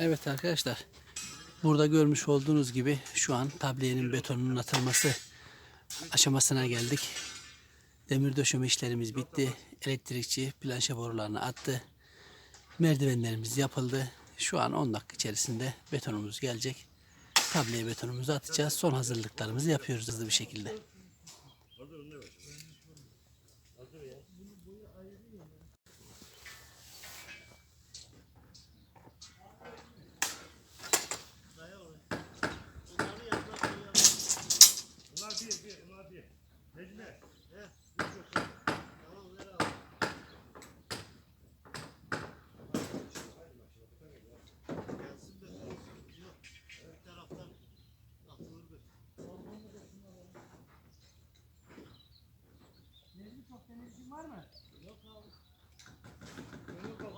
Evet arkadaşlar. Burada görmüş olduğunuz gibi şu an tabliyenin betonunun atılması aşamasına geldik. Demir döşeme işlerimiz bitti. Elektrikçi planşe borularını attı. Merdivenlerimiz yapıldı. Şu an 10 dakika içerisinde betonumuz gelecek. Tabliye betonumuzu atacağız. Son hazırlıklarımızı yapıyoruz hızlı bir şekilde.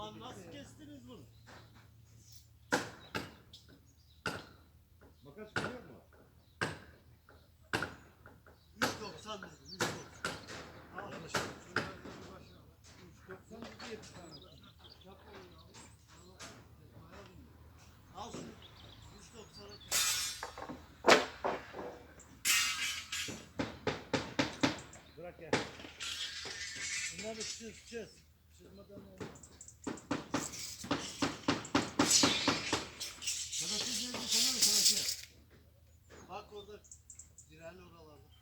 Lan nasıl kestiniz bunu? Makas görüyor mu? 190 dedim, 190. Al başına. 90 diye bir tane. Al şunu. 190'a Bırak ya. Bunları çözeceğiz. Çözmeden olmaz. Sadaşı geldi sana mı sadaşı? Bak orada direnli oralarda.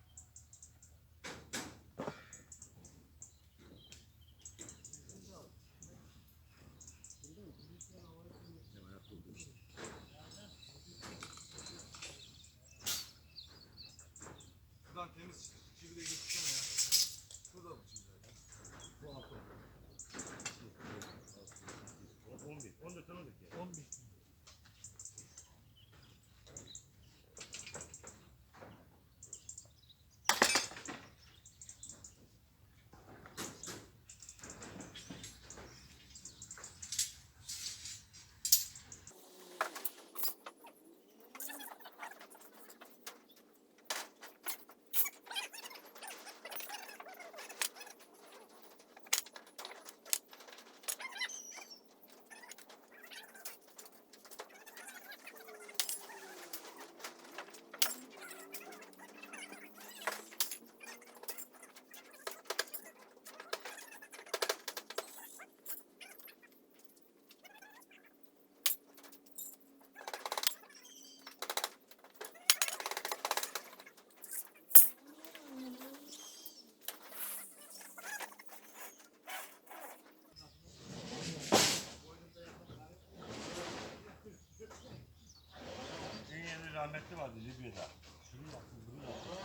Rahmetli vardı Libya'da. Şunu yaptım, bunu yaptım.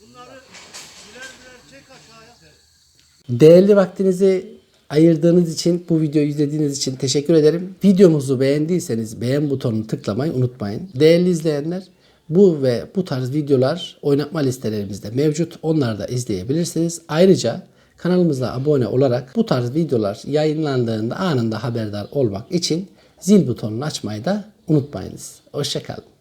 Bunları birer birer çek aşağıya. Değerli vaktinizi ayırdığınız için, bu videoyu izlediğiniz için teşekkür ederim. Videomuzu beğendiyseniz beğen butonunu tıklamayı unutmayın. Değerli izleyenler, bu ve bu tarz videolar oynatma listelerimizde mevcut. Onları da izleyebilirsiniz. Ayrıca kanalımıza abone olarak bu tarz videolar yayınlandığında anında haberdar olmak için zil butonunu açmayı da unutmayınız. Hoşçakalın.